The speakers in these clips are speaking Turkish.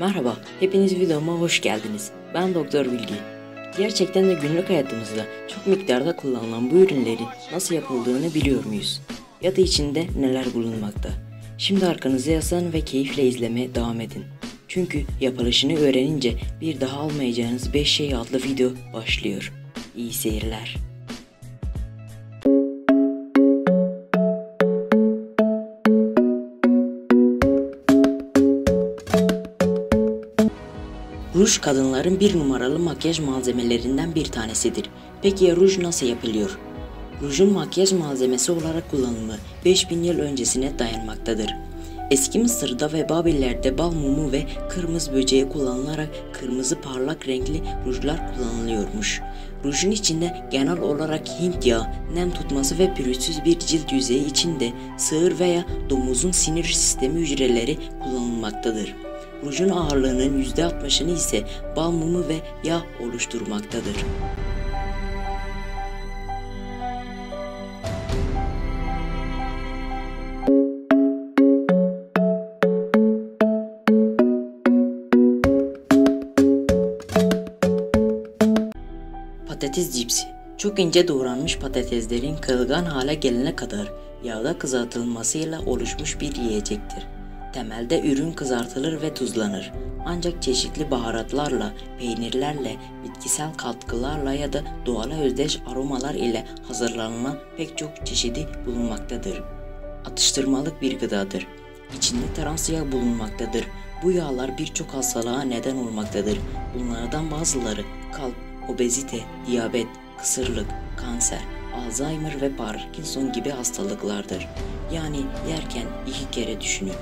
Merhaba, hepiniz videoma hoş geldiniz. Ben Doktor Bilgi. Gerçekten de günlük hayatımızda çok miktarda kullanılan bu ürünlerin nasıl yapıldığını biliyor muyuz? Ya da içinde neler bulunmakta? Şimdi arkanızı yaslanın ve keyifle izlemeye devam edin. Çünkü yapılışını öğrenince bir daha almayacağınız 5 şey adlı video başlıyor. İyi seyirler. Ruj kadınların bir numaralı makyaj malzemelerinden bir tanesidir. Peki ya ruj nasıl yapılıyor? Rujun makyaj malzemesi olarak kullanımı 5000 yıl öncesine dayanmaktadır. Eski Mısır'da ve Babillerde bal mumu ve kırmızı böceği kullanılarak kırmızı parlak renkli rujlar kullanılıyormuş. Rujun içinde genel olarak Hint yağı, nem tutması ve pürüzsüz bir cilt yüzeyi içinde sığır veya domuzun sinir sistemi hücreleri kullanılmaktadır. Rujun ağırlığının %60'ını ise bal mumu ve yağ oluşturmaktadır. Patates cipsi çok ince doğranmış patateslerin kırılgan hale gelene kadar yağda kızartılmasıyla oluşmuş bir yiyecektir. Temelde ürün kızartılır ve tuzlanır. Ancak çeşitli baharatlarla, peynirlerle, bitkisel katkılarla ya da doğala özdeş aromalar ile hazırlanılan pek çok çeşidi bulunmaktadır. Atıştırmalık bir gıdadır. İçinde trans yağ bulunmaktadır. Bu yağlar birçok hastalığa neden olmaktadır. Bunlardan bazıları kalp, obezite, diyabet, kısırlık, kanser, Alzheimer ve Parkinson gibi hastalıklardır. Yani yerken iki kere düşünün.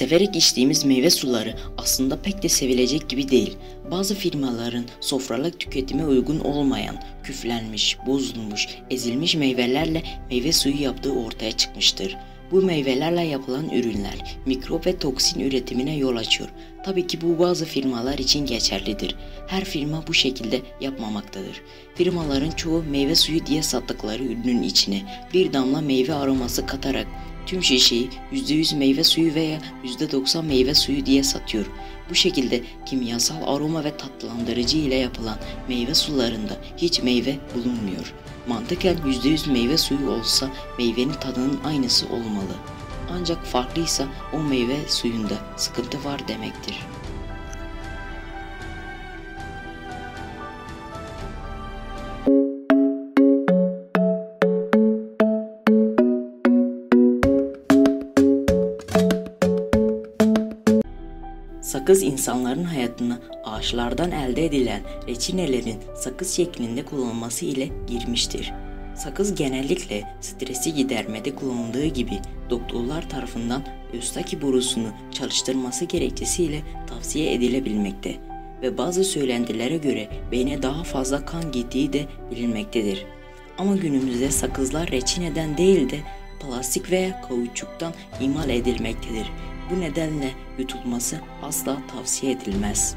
Severek içtiğimiz meyve suları aslında pek de sevilecek gibi değil. Bazı firmaların sofralık tüketime uygun olmayan, küflenmiş, bozulmuş, ezilmiş meyvelerle meyve suyu yaptığı ortaya çıkmıştır. Bu meyvelerle yapılan ürünler mikrop ve toksin üretimine yol açıyor. Tabii ki bu bazı firmalar için geçerlidir. Her firma bu şekilde yapmamaktadır. Firmaların çoğu meyve suyu diye sattıkları ürünün içine bir damla meyve aroması katarak tüm şişeyi %100 meyve suyu veya %90 meyve suyu diye satıyor. Bu şekilde kimyasal aroma ve tatlandırıcı ile yapılan meyve sularında hiç meyve bulunmuyor. Mantıken %100 meyve suyu olsa meyvenin tadının aynısı olmalı. Ancak farklıysa o meyve suyunda sıkıntı var demektir. Sakız insanların hayatına ağaçlardan elde edilen reçinelerin sakız şeklinde kullanılması ile girmiştir. Sakız genellikle stresi gidermede kullanıldığı gibi doktorlar tarafından östaki borusunu çalıştırması gerekçesiyle tavsiye edilebilmekte ve bazı söylentilere göre beyne daha fazla kan gittiği de bilinmektedir. Ama günümüzde sakızlar reçineden değil de plastik veya kauçuktan imal edilmektedir. Bu nedenle yutulması asla tavsiye edilmez.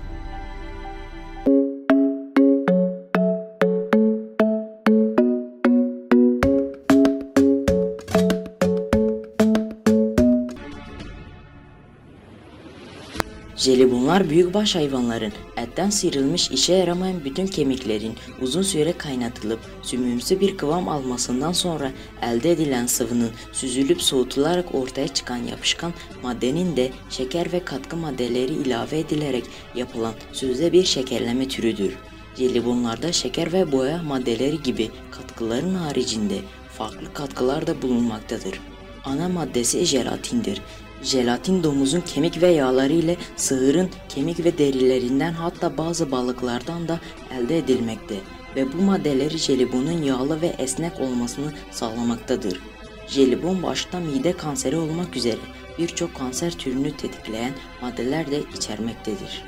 Jelibonlar büyükbaş hayvanların etten sıyrılmış işe yaramayan bütün kemiklerin uzun süre kaynatılıp sümüğümsü bir kıvam almasından sonra elde edilen sıvının süzülüp soğutularak ortaya çıkan yapışkan maddenin de şeker ve katkı maddeleri ilave edilerek yapılan sözde bir şekerleme türüdür. Jelibonlarda şeker ve boya maddeleri gibi katkıların haricinde farklı katkılar da bulunmaktadır. Ana maddesi jelatindir. Jelatin domuzun kemik ve yağları ile sığırın kemik ve derilerinden hatta bazı balıklardan da elde edilmekte ve bu maddeleri jelibonun yağlı ve esnek olmasını sağlamaktadır. Jelibon başta mide kanseri olmak üzere birçok kanser türünü tetikleyen maddeler de içermektedir.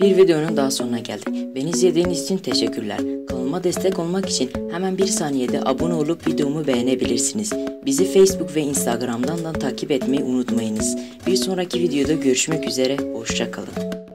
Bir videonun daha sonuna geldik. Beni izlediğiniz için teşekkürler. Kanalıma destek olmak için hemen bir saniyede abone olup videomu beğenebilirsiniz. Bizi Facebook ve Instagram'dan da takip etmeyi unutmayınız. Bir sonraki videoda görüşmek üzere, hoşçakalın.